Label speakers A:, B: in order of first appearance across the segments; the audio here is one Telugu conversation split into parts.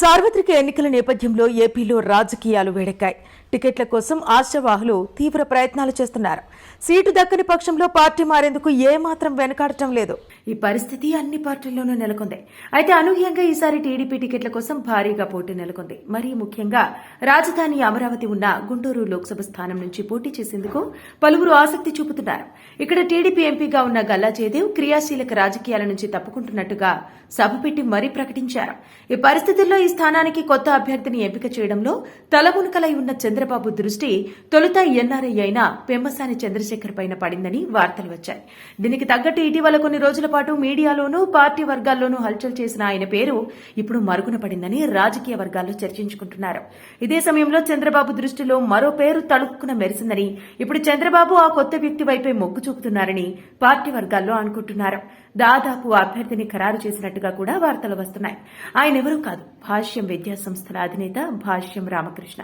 A: సార్వత్రిక ఎన్నికల నేపథ్యంలో ఏపీలో రాజకీయాలు వేడెక్కాయి. టికెట్ల కోసం ఆశావాహులు తీవ్ర ప్రయత్నాలు చేస్తున్నారు. సీటు దక్కని పక్షంలో పార్టీ మారేందుకు ఏమాత్రం వెనకాడటం లేదు. ఈ పరిస్థితి అన్ని పార్టీల్లోనూ నెలకొంది. అయితే అనూహ్యంగా ఈసారి టీడీపీ టికెట్ల కోసం భారీగా పోటీ నెలకొంది. మరీ ముఖ్యంగా రాజధాని అమరావతి ఉన్న గుంటూరు లోక్సభ స్థానం నుంచి పోటీ చేసేందుకు పలువురు ఆసక్తి చూపుతున్నారు. ఇక్కడ టీడీపీ ఎంపీగా ఉన్న గల్లా జయదేవ్ క్రియాశీలక రాజకీయాల నుంచి తప్పుకుంటున్నట్టుగా సభ పెట్టి మరీ ప్రకటించారు. ఈ పరిస్థితుల్లో ఈ స్థానానికి కొత్త అభ్యర్థిని ఎంపిక చేయడంలో తలమునకలై ఉన్న చంద్రబాబు దృష్టి తొలుత ఎన్ఆర్ఐ అయిన పెమ్మసాని చంద్రశేఖర్ పైన పడిందని వార్తలు వచ్చాయి. దీనికి తగ్గట్టు ఇటీవల కొన్ని రోజుల పాటు మీడియాలోనూ పార్టీ వర్గాల్లోనూ హల్చల్ చేసిన ఆయన పేరు ఇప్పుడు మరుగున పడిందని రాజకీయ వర్గాల్లో చర్చించుకుంటున్నారు. ఇదే సమయంలో చంద్రబాబు దృష్టిలో మరో పేరు తళుక్కున మెరిసిందని ఇప్పుడు చంద్రబాబు ఆ కొత్త వ్యక్తి వైపే మొగ్గు చూపుతున్నారని పార్టీ వర్గాల్లో అనుకుంటున్నారు. దాదాపు అభ్యర్థిని ఖరారు చేసినట్టుగా కూడా వార్తలు వస్తున్నాయి. ఆయన ఎవరూ కాదు భాష్యం విద్యా సంస్థల అధినేత భాష్యం రామకృష్ణ.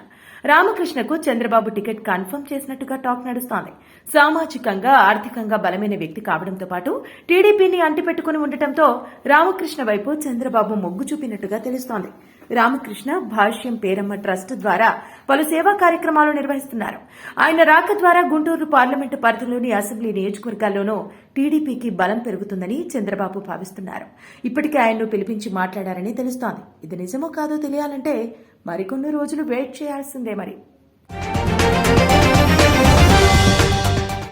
A: రామకృష్ణకు చంద్రబాబు టికెట్ కన్ఫర్మ్ చేసినట్టుగా టాక్ నడుస్తోంది. సామాజికంగా ఆర్థికంగా బలమైన వ్యక్తి కావడంతో పాటు టీడీపీని అంటిపెట్టుకుని ఉండటంతో రామకృష్ణ వైపు చంద్రబాబు మొగ్గు చూపినట్టుగా తెలుస్తోంది. రామకృష్ణ భాష్యం పేరమ్మ ట్రస్ట్ ద్వారా పలు సేవా కార్యక్రమాలు నిర్వహిస్తున్నారు. ఆయన రాక ద్వారా గుంటూరు పార్లమెంటు పరిధిలోని అసెంబ్లీ నియోజకవర్గాల్లోనూ టీడీపీకి బలం పెరుగుతుందని చంద్రబాబు భావిస్తున్నారు. ఇప్పటికే ఆయన్ను పిలిపించి మాట్లాడారని తెలుస్తోంది. ఇది నిజమో కాదో తెలియాలంటే మరికొన్ని రోజులు వెయిట్ చేయాల్సిందే మరి.